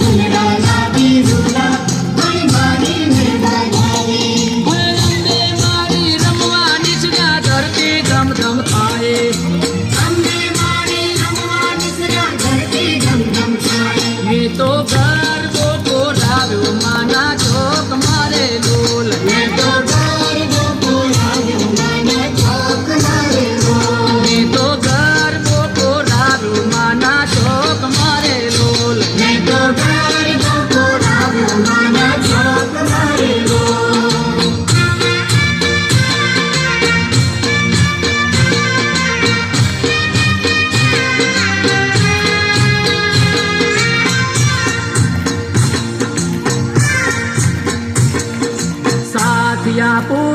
Tú ยาปู